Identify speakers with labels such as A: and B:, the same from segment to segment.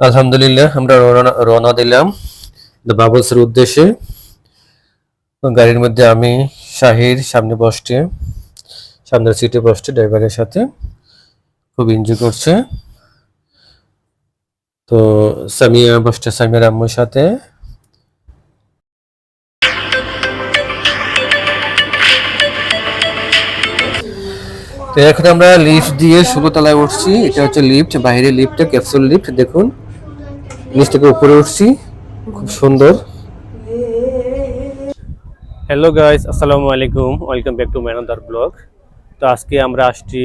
A: আলহামদুলিল্লাহ, আমরা রওনা- দিলাম বাবলসের উদ্দেশ্যে। গাড়ির মধ্যে আমি, শাহির সামনে বসছে, সামনের সিটে বসছে ড্রাইভারের সাথে। খুব এনজয় করছে। তো সামিয়া বসছে, সামিয়ার আম্মুর সাথে। তো এখন আমরা লিফট দিয়ে ষোলো তলায় উঠছি। এটা হচ্ছে লিফট বাইরে লিফটটা ক্যাপসুল লিফট দেখুন। নিচ থেকে উপরে উঠছি। খুব সুন্দর। হ্যালো গাইস আসসালামু আলাইকুম। ওয়েলকাম ব্যাক টু ম্যানাদার ব্লগ তো আজকে আমরা আসছি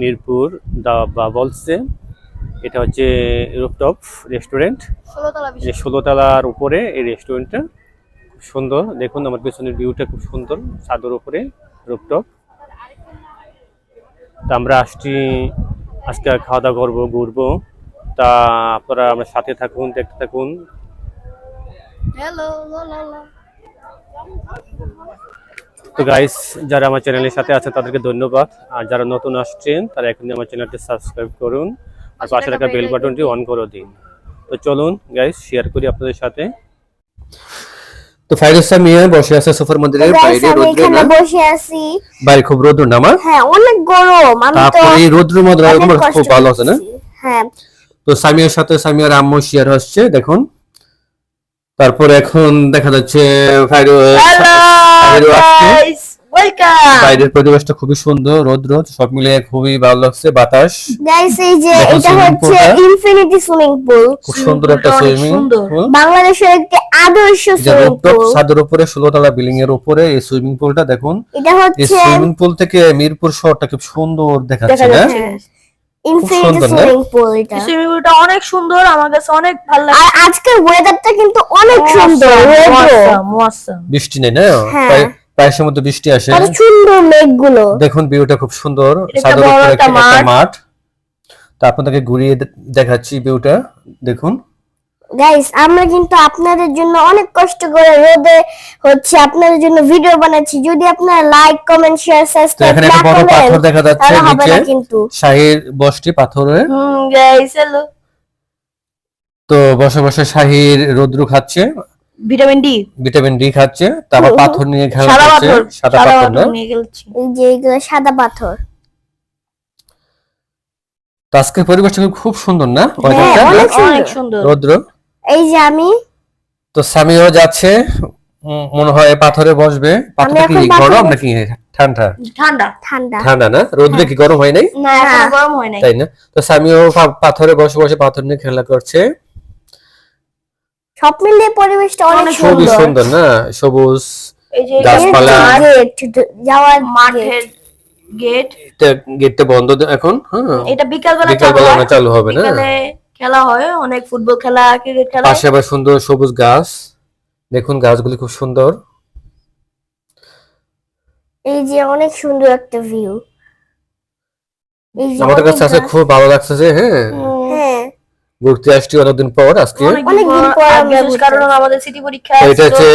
A: মিরপুর দা বাবলসে এটা হচ্ছে রুফটপ রেস্টুরেন্ট যে ষোলোতলার উপরে এই রেস্টুরেন্টটা খুব সুন্দর। দেখুন আমার পেছনের ভিউটা খুব সুন্দর ছাদের উপরে রুফটপ তা আমরা আসছি আজকে খাওয়া দাওয়া করব ঘুরবো। তা আপনারা আমার সাথে থাকুন দেখতে থাকুন। তো গাইস যারা আমার চ্যানেলের সাথে আছে তাদেরকে ধন্যবাদ। আর যারা নতুন আসছেন তারা এখনই আমার চ্যানেলটি সাবস্ক্রাইব করুন আর পাশে থাকা বেল বাটনটি অন করে দিন। তো চলুন গাইস শেয়ার করি আপনাদের সাথে। তো ফাইরুসা মিয়া বসে আছে সোফার মন্দিরের
B: গাইস আমি এখানে বসে আছি।
A: বাইরে খুব রোদ্র নামা
B: হ্যাঁ অনেক গরম। আমি তো
A: তারপরে রোদ্র মধ্যে খুব ভালো আছে না?
B: হ্যাঁ।
A: তো সামিয়ার সাথে সামিয়ার আম্মু শেয়ার হচ্ছে দেখুন। তারপর এখন দেখা যাচ্ছে বাইরের পরিবেশটা খুবই সুন্দর রোদ্র সব মিলিয়ে খুবই ভালো লাগছে বাতাস।
B: গাইস এই যে এটা হচ্ছে ইনফিনিটি সুইমিং পুল
A: খুব সুন্দর একটা সুইমিং। পুল
B: বাংলাদেশের একটি আদর্শ সুইমিং পুল
A: ছাদের উপরে ষোলো তলা বিল্ডিং এর উপরে এই সুইমিং পুলটা দেখুন।
B: এটা হচ্ছে
A: সুইমিং পুল থেকে মিরপুর শহরটা খুব সুন্দর দেখাচ্ছে
C: দেখা
A: না?
C: অনেক সুন্দর আমার কাছে অনেক ভালো লাগে।
B: আর আজকের ওয়েদারটা কিন্তু অনেক সুন্দর
C: Awesome, awesome.
A: বৃষ্টি নেই না?
B: হ্যাঁ।
A: প্রায় প্রায় সময় তো বৃষ্টি আসে।
B: সুন্দর মেঘগুলো।
A: দেখুন ভিউটা খুব সুন্দর।
C: একটা মাঠ।
A: তা তো আপনাদেরকে ঘুরিয়ে দেখাচ্ছি ভিউটা দেখুন।
B: গাইস আমরা কিন্তু আপনাদের জন্য অনেক কষ্ট করে রোদে হচ্ছে আপনাদের জন্য ভিডিও বানাচ্ছি। যদি আপনারা লাইক কমেন্ট শেয়ার সাবস্ক্রাইব
A: এখানে একটা বড় পাথর দেখা যাচ্ছে নিচে।
B: কিন্তু।
A: শাহির বসটি পাথরে
C: হুম গাইস হ্যালো
A: তো বসে বসে শাহির রৌদ্র খাচ্ছে।
C: ভিটামিন ডি
A: ভিটামিন ডি খাচ্ছে তারপর। পাথর নিয়ে খেলা
C: পাথর
A: সাদা পাথর
C: নিয়ে
B: এই যে এগুলো সাদা পাথর।
A: তো আজকের পরিবেশটা খুব সুন্দর না?
B: হ্যাঁ? অনেক সুন্দর।
A: রৌদ্র?
B: এই যে আমি।
A: তো স্বামীও যাচ্ছে মনে হয় পাথরে বসবে। পাথরটা কি গরম নাকি ঠান্ডা?
C: ঠান্ডা।
B: ঠান্ডা।
A: ঠান্ডা না? রোদ্রে কি গরম হয় নাই?
C: না এখন। গরম হয় নাই।
A: তাই না? তো স্বামীও পা- পাথরে বসে বসে পাথর নিয়ে খেলা করছে।
B: সব মিলিয়ে পরিবেশটা অনেক সুন্দর।
A: সুন্দর না? সবুজ গাছপালা।
B: গেট যাওয়ার
C: মাঠের গেট
A: গেটটা বন্ধ এখন? হ্যাঁ।
C: এটা বিকাল বেলা
A: বিকাল বেলা না চালু হবে না?
C: খেলা হয় অনেক ফুটবল খেলা ক্রিকেট খেলা।
A: পাশে আবার সুন্দর সবুজ গাছ। দেখুন গাছগুলি খুব সুন্দর।
B: এই যে অনেক সুন্দর একটা ভিউ
A: আমাদের কাছে আছে খুব ভালো লাগছে যে হ্যাঁ।
B: হ্যাঁ।
A: ঘুরতে আসছি অনেকদিন পর আজকে।
C: অনেকদিন
B: অনেকদিন
C: পর
B: পর আমরা
C: কারণ আমাদের সিটি পরীক্ষা
A: এটা হচ্ছে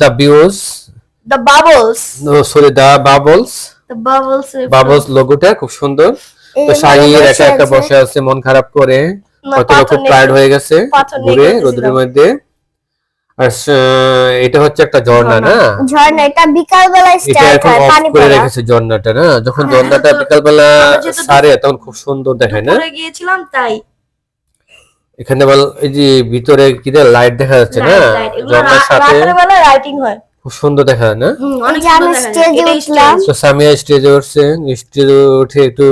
A: the views
C: the bubbles
A: sorry the bubbles
C: the bubbles
A: bubbles লোগোটা খুব সুন্দর। তো
B: বসে
A: একা একা বসে আছে মন খারাপ করে। খুব টায়ার্ড হয়ে গেছে ঘুরে। রোদ্রের মধ্যে। আর এটা হচ্ছে একটা ঝর্ণা না?
B: ঝর্ণা এটা বিকাল বেলা স্টার্ট হয় পানি
A: করে
B: পড়া।
A: রেখেছে ঝর্ণাটা না? যখন
C: হ্যাঁ,
A: ঝর্ণাটা বিকাল বেলা সারে তখন খুব সুন্দর দেখায় না?
C: গিয়েছিলাম তাই।
A: এখানে বল এই যে ভিতরে কি লাইট দেখা যাচ্ছে না?
C: লাইট লাইট
A: ঝর্ণার সাথে
C: রাতের বেলা রাইটিং হয়।
A: খুব সুন্দর দেখা যায় না?
B: আমি
C: সুন্দর দেখা যায়।
B: স্টেজে উঠলাম।
A: তো সামিয়া স্টেজে উঠছে স্টেজে উঠে একটু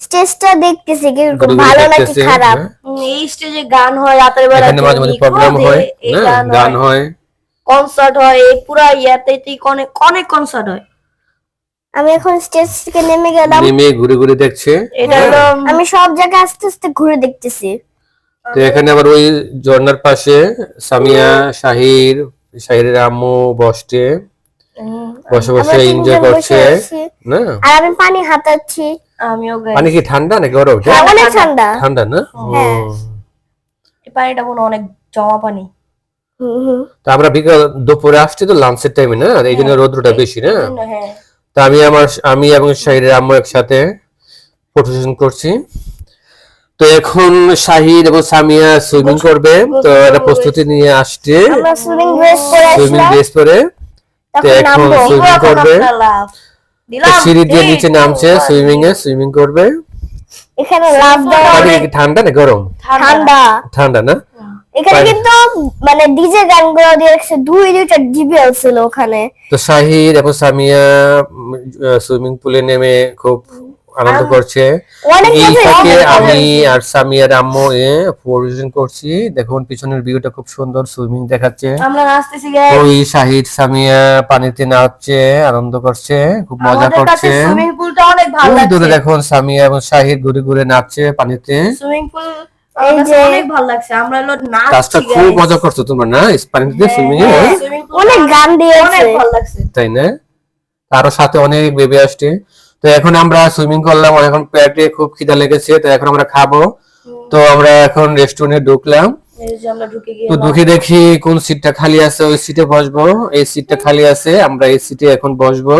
B: স্টেজটা দেখতেছি কি ভালো নাকি খারাপ?
A: হ্যাঁ।
C: এই স্টেজে গান হয় রাতের বেলা
A: এখানে মাঝে মাঝে প্রোগ্রাম হয় গান হয়।
C: কনসার্ট হয় এই পুরা ইয়াতে অনেক অনেক কনসার্ট হয়।
B: আমি এখন স্টেজ থেকে নেমে গেলাম।
A: নেমে ঘুরে ঘুরে দেখছে
C: এটা
B: আমি সব জায়গায় আস্তে আস্তে ঘুরে দেখতেছি।
A: তো এখানে আবার ওই ঝর্ণার পাশে সামিয়া শাহির শাহিরের আম্মু বসছে। বসে বসে এনজয় করছে না?
B: আর আমি পানি হাতাচ্ছি।
C: আমিও গাই
A: পানি কি ঠান্ডা নাকি গরম?
B: হ্যাঁ, অনেক ঠান্ডা।
A: ঠান্ডা। না?
B: হ্যাঁ।
C: এই পানিটা মনে অনেক জমা পানি।
A: তো আমরা বিকাল দুপুরে আসছি তো লাঞ্চের টাইমে না? এই জন্য রোদ্রটা বেশি না?
C: হ্যাঁ।
A: তো আমি আমার আমি এবং শাহিরের আম্মু একসাথে ফটো সেশন করছি। তো এখন শাহিদ এবং সামিয়া সুইমিং করবে। তো এটা প্রস্তুতি নিয়ে আসছে।
B: সুইমিং ড্রেস পরে
A: সুইমিং ড্রেস পরে। তো এখন সুইমিং করবে। সিঁড়ি দিয়ে নিচে নামছে সুইমিং এ সুইমিং করবে।
B: এখানে লাভ দেওয়া
A: ঠান্ডা না গরম?
B: ঠান্ডা।
A: ঠান্ডা। না?
B: এখানে
A: পানি-
B: কিন্তু মানে ডিজে গানগুলো দিয়ে রাখছে দুই দুইটা ডিবি ছিল ওখানে।
A: তো এবং সামিয়া সুইমিং পুলে নেমে খুব আনন্দ করছে।
B: অনেক
A: এই
B: মজা
A: আমি আর সামিয়ার আম্মু এ পরিবেশন করছি। দেখুন পিছনের ভিউটা খুব সুন্দর সুইমিং দেখাচ্ছে।
C: আমরা নাচতেছি guys।
A: ওই শাহিদ সামিয়া পানিতে নাচছে আনন্দ করছে খুব মজা করছে।
C: সুইমিং পুলটা অনেক ভালো
A: ওই দূরে দেখুন সামিয়া এবং শাহিদ ঘুরে ঘুরে নাচছে পানিতে।
C: সুইমিং পুল অনেক ভালো লাগছে। আমরা হলো
A: কাজটা খুব মজা করছ তোমরা না? পানিতে সুইমিং এ?
C: swimming pool
B: অনেক গান দিয়েছে।
C: অনেক ভালো লাগছে।
A: তাই না? তারও সাথে অনেক বেবি আসছে। তো এখন আমরা সুইমিং করলাম এখন পেটে খুব খিদা লেগেছে তো এখন আমরা খাব। তো আমরা এখন রেস্টুরেন্টে ঢুকলাম। তো ঢুকে দেখি কোন সিটটা খালি আছে ওই সিটে বসবো। এই সিটটা খালি আছে আমরা এই সিটে এখন বসবো।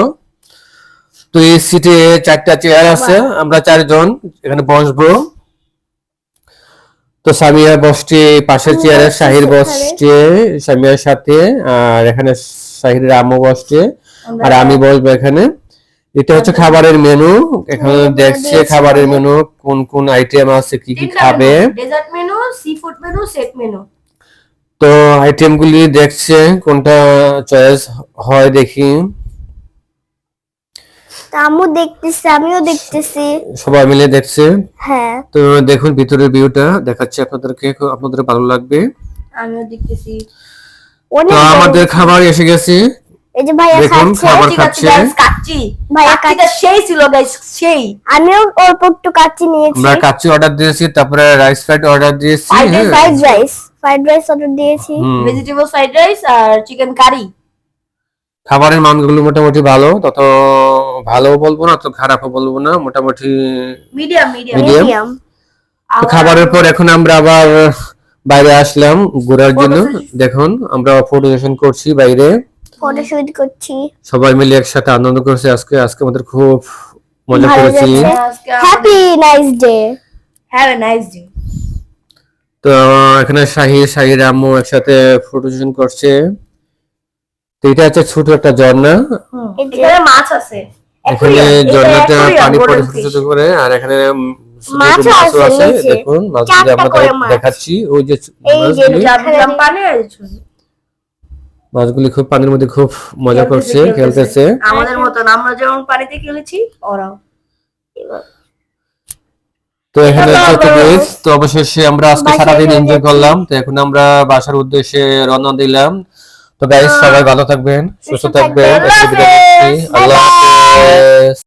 A: তো এই সিটে চারটা চেয়ার আছে আমরা চারজন এখানে বসবো। তো সামিয়া বসছে পাশের চেয়ারে শাহির বসছে সামিয়ার সাথে আর এখানে শাহিরের আম্মু বসছে আর আমি বসবো এখানে। এটা হচ্ছে খাবারের মেনু এখানে দেখছে খাবারের মেনু কোন কোন আইটেম আছে কি কি খাবে।
C: Dessert menu seafood menu set menu
A: তো আইটেম গুলি দেখছে কোনটা চয়েস হয় দেখি।
B: আমিও দেখতেছি আমিও দেখতেছি।
A: সবাই মিলে দেখছে।
B: হ্যাঁ।
A: তো দেখুন ভিতরের ভিউটা দেখাচ্ছে আপনাদেরকে আপনাদের ভালো লাগবে।
C: আমিও দেখতেছি।
A: আমাদের খাবার এসে গেছে।
B: এই যে ভাইয়া খাচ্ছে।
C: কাচ্চি
B: ভাইয়া
C: কাচ্চিটা সেই ছিল গাইস সেই।
B: আমিও অল্প একটু কাচ্চি নিয়েছি।
A: আমরা কাচ্চি অর্ডার দিয়েছি তারপরে রাইস ফ্রাইড অর্ডার দিয়েছি।
B: Fried rice fried rice order দিয়েছি।
C: ভেজিটেবল ফ্রাইড রাইস আর চিকেন কারি
A: খাবারের মানগুলো মোটামুটি ভালো তত ভালো বলব না তো খারাপও বলব না মোটামুটি
C: মিডিয়াম মিডিয়াম
B: মিডিয়াম
A: তো খাবারের পর এখন আমরা আবার বাইরে আসলাম ঘোরার জন্য। দেখুন আমরা ফটো সেশন করছি বাইরে।
B: ফটোশুট করছি।
A: সবাই মিলে একসাথে আনন্দ করছি। আজকে আজকে আমাদের খুব মজা করেছি।
B: Happy nice day
C: have a nice day
A: তো এখানে শাহি শাহির আম্মু একসাথে ফটো সেশন করছে। তো এটা হচ্ছে ছোট একটা ঝর্ণা।
C: এখানে মাছ আছে।
A: এখানে ঝর্ণাটা পানি পড়ে ছোট করে আর এখানে
B: মাছও আছে
A: দেখুন আমরা
B: মাছ।
A: দেখাচ্ছি। ওই যে মাছগুলি খুব পানির মধ্যে খুব মজা করছে খেলতেছে।
C: আমাদের মতন আমরা যেমন পানিতে খেলেছি ওরাও।
A: তো এখানে
B: এটা তো
A: অবশেষে আমরা আজকে সারাদিন এনজয় করলাম। তো এখন আমরা বাসার উদ্দেশ্যে রওনা দিলাম। তো গাইস সবাই ভালো থাকবেন সুস্থ থাকবেন।
B: আল্লাহ।
A: হাফেজ।